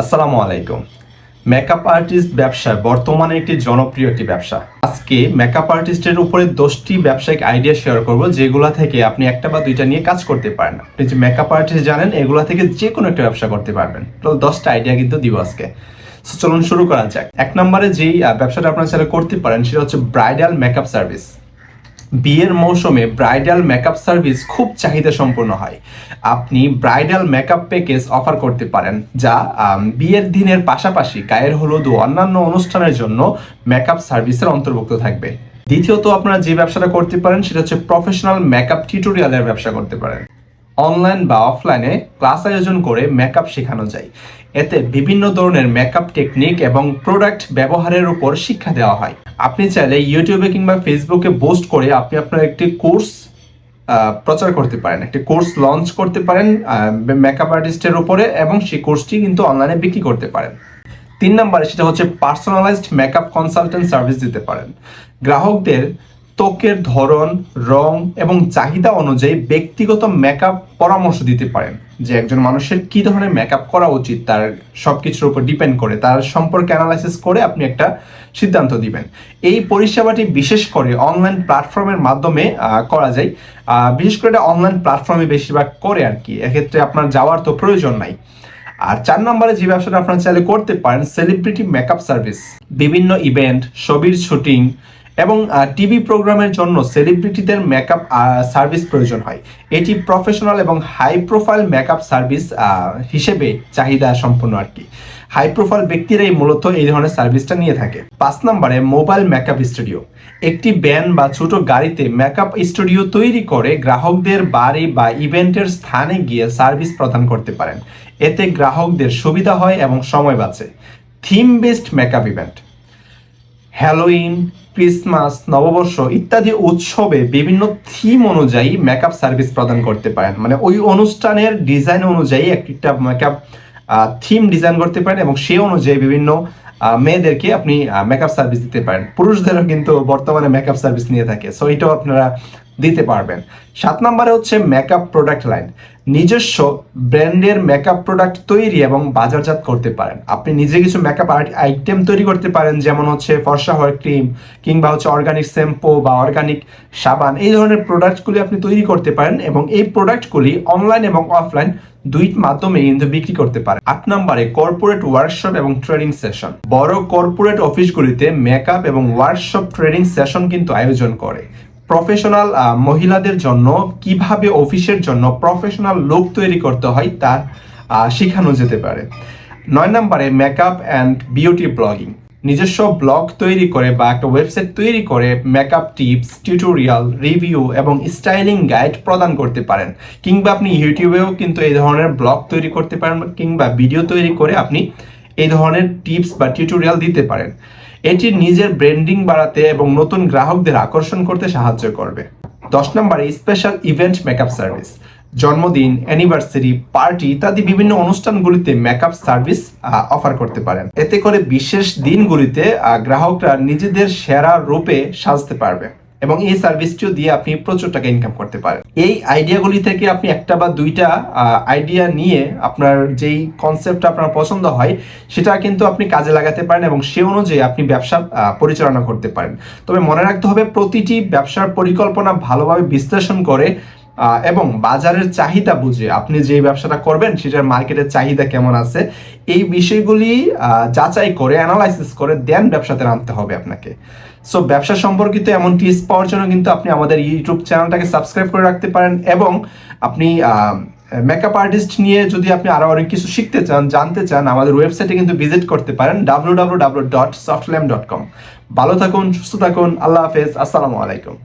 আসসালামু আলাইকুম। Makeup artist ব্যবসা বর্তমানে একটি জনপ্রিয় একটি ব্যবসা। আজকে মেকআপ আর্টিস্টের উপরে দশটি ব্যবসায়িক আইডিয়া শেয়ার করব, যেগুলা থেকে আপনি একটা বা দুইটা নিয়ে কাজ করতে পারেন। আপনি যে মেকআপ আর্টিস্ট জানেন, এগুলা থেকে যে কোনো একটা ব্যবসা করতে পারবেন। তো দশটা আইডিয়া কিন্তু দিব আজকে। চলুন শুরু করা যাক। এক নম্বরে যেই ব্যবসাটা আপনারা চাইলে করতে পারেন, সেটা হচ্ছে ব্রাইডাল মেকআপ সার্ভিস বিয়ের মৌসুমে ব্রাইডাল মেকআপ সার্ভিস খুব চাহিদা সম্পন্ন হয়। আপনি ব্রাইডাল মেকআপ প্যাকেজ অফার করতে পারেন, যা বিয়ের দিনের পাশাপাশি গায়ের হলুদ ও অন্যান্য অনুষ্ঠানের জন্য মেকআপ সার্ভিসের অন্তর্ভুক্ত থাকবে। দ্বিতীয়ত, আপনারা যে ব্যবসাটা করতে পারেন, সেটা হচ্ছে প্রফেশনাল মেকআপ টিউটোরিয়ালের ব্যবসা করতে পারেন। অনলাইন বা অফলাইনে ক্লাস আয়োজন করে মেকআপ শেখানো যায়। এতে বিভিন্ন ধরনের মেকআপ টেকনিক এবং প্রোডাক্ট ব্যবহারের উপর শিক্ষা দেওয়া হয়। আপনি চাইলে ইউটিউবে কিংবা ফেসবুকে পোস্ট করে আপনি আপনার একটি কোর্স প্রচার করতে পারেন, একটি কোর্স লঞ্চ করতে পারেন মেকআপ আর্টিস্টের উপরে এবং সেই কোর্সটি কিন্তু অনলাইনে বিক্রি করতে পারেন। তিন নম্বরে সেটা হচ্ছে পার্সোনালাইজড মেকআপ কনসালটেন্ট সার্ভিস দিতে পারেন। গ্রাহকদের ত্বকের ধরন, রং এবং চাহিদা অনুযায়ী ব্যক্তিগত মেকআপ পরামর্শ দিতে পারেন। যে একজন মানুষের কি ধরনের মেকআপ করা উচিত, তার সবকিছুর উপর ডিপেন্ড করে, তার সম্পর্কে অ্যানালাইসিস করে আপনি একটা সিদ্ধান্ত দিবেন। এই পরিষেবাটি বিশেষ করে অনলাইন প্ল্যাটফর্মের মাধ্যমে করা যায়। বিশেষ করে এটা অনলাইন প্ল্যাটফর্মে বেশিরভাগ করে আর কি, এক্ষেত্রে আপনার যাওয়ার তো প্রয়োজন নাই। আর চার নম্বরে যে ব্যবসাটা আপনারা চাইলে করতে পারেন সেলিব্রিটি মেকআপ সার্ভিস বিভিন্ন ইভেন্ট ছবির শুটিং এবং টিভি প্রোগ্রামের জন্য সেলিব্রিটিদের মেকআপ সার্ভিস প্রয়োজন হয়। এটি প্রফেশনাল এবং হাই প্রোফাইল মেকআপ সার্ভিস হিসেবে চাহিদা সম্পন্ন আর কি। হাই প্রোফাইল ব্যক্তিরাই মূলত এই ধরনের সার্ভিসটা নিয়ে থাকে। পাঁচ নম্বরে মোবাইল মেকআপ স্টুডিও একটি ব্যান বা ছোট গাড়িতে মেকআপ স্টুডিও তৈরি করে গ্রাহকদের বাড়ি বা ইভেন্টের স্থানে গিয়ে সার্ভিস প্রদান করতে পারেন। এতে গ্রাহকদের সুবিধা হয় এবং সময় বাঁচে। Theme based makeup event Halloween, Christmas, নববর্ষ ইত্যাদি উৎসবে বিভিন্ন থিম অনুযায়ী মেকআপ সার্ভিস প্রদান করতে পারেন। মানে ওই অনুষ্ঠানের ডিজাইন অনুযায়ী একটা মেকআপ থিম ডিজাইন করতে পারেন এবং সেই অনুযায়ী বিভিন্ন মেয়েদেরকে আপনি মেকআপ সার্ভিস দিতে পারেন। পুরুষদেরও কিন্তু বর্তমানে মেকআপ সার্ভিস নিয়ে থাকে। সো এটাও আপনারা দিতে পারবেন। সাত নম্বরে হচ্ছে মেকআপ প্রোডাক্ট লাইন নিজস্ব ব্র্যান্ডের মেকআপ প্রোডাক্ট তৈরি এবং বাজারজাত করতে পারেন। আপনি নিজে কিছু মেকআপ আইটেম তৈরি করতে পারেন, যেমন হচ্ছে ফর্সা হেয়ার ক্রিম কিংবা হচ্ছে অর্গানিক শ্যাম্পু বা অর্গানিক সাবান। এই ধরনের প্রোডাক্টগুলি আপনি তৈরি করতে পারেন এবং এই প্রোডাক্টগুলি অনলাইন এবং অফলাইন দুই মাধ্যমে কিন্তু বিক্রি করতে পারে আট নম্বরে কর্পোরেট ওয়ার্কশপ এবং ট্রেনিং সেশন বড় কর্পোরেট অফিসগুলিতে মেকআপ এবং ওয়ার্কশপ ট্রেনিং সেশন কিন্তু আয়োজন করে। প্রফেশনাল মহিলাদের জন্য কীভাবে অফিসের জন্য প্রফেশনাল লুক তৈরি করতে হয় তা শেখানো যেতে পারে। নয় নম্বরে মেকআপ অ্যান্ড বিউটি ব্লগিং নিজস্ব ব্লগ তৈরি করে বা একটা ওয়েবসাইট তৈরি করে মেকআপ টিপস টিউটোরিয়াল রিভিউ এবং স্টাইলিং গাইড প্রদান করতে পারেন। কিংবা আপনি ইউটিউবেও কিন্তু এই ধরনের ব্লগ তৈরি করতে পারেন কিংবা ভিডিও তৈরি করে আপনি এই ধরনের টিপস বা টিউটোরিয়াল দিতে পারেন। এটি নিজের ব্র্যান্ডিং বাড়াতে এবং নতুন গ্রাহকদের আকর্ষণ করতে সাহায্য করবে। দশ নম্বর স্পেশাল ইভেন্ট মেকআপ সার্ভিস। জন্মদিন, অ্যানিভার্সারি, পার্টি ইত্যাদি বিভিন্ন অনুষ্ঠানগুলিতে মেকআপ সার্ভিস অফার করতে পারেন। এতে করে বিশেষ দিনগুলিতে গ্রাহকরা নিজেদের সেরা রূপে সাজতে পারবে। এবং এই সার্ভিসটিও দিয়ে আপনি প্রচুর টাকা ইনকাম করতে পারেন। এই আইডিয়াগুলি থেকে আপনি একটা বা দুইটা আইডিয়া নিয়ে আপনার যেই কনসেপ্টটা আপনার পছন্দ হয়, সেটা কিন্তু আপনি কাজে লাগাতে পারেন এবং সে অনুযায়ী আপনি ব্যবসা পরিচালনা করতে পারেন। তবে মনে রাখতে হবে, প্রতিটি ব্যবসার পরিকল্পনা ভালোভাবে বিশ্লেষণ করে এবং বাজারের চাহিদা বুঝে আপনি যে ব্যবসাটা করবেন, সেটার মার্কেটের চাহিদা কেমন আছে, এই বিষয়গুলি যাচাই করে অ্যানালাইসিস করে দেন ব্যবসাতে নামতে হবে আপনাকে। সো ব্যবসা সম্পর্কিত এমন টিপস পাওয়ার জন্য কিন্তু আপনি আমাদের ইউটিউব চ্যানেলটাকে সাবস্ক্রাইব করে রাখতে পারেন এবং আপনি মেকআপ আর্টিস্ট নিয়ে যদি আপনি আরও অনেক কিছু শিখতে চান, জানতে চান, আমাদের ওয়েবসাইটে কিন্তু ভিজিট করতে পারেন W W W dot সফটল্যাম dot com ভালো থাকুন, সুস্থ থাকুন, আল্লাহ হাফেজ, আসসালামু আলাইকুম।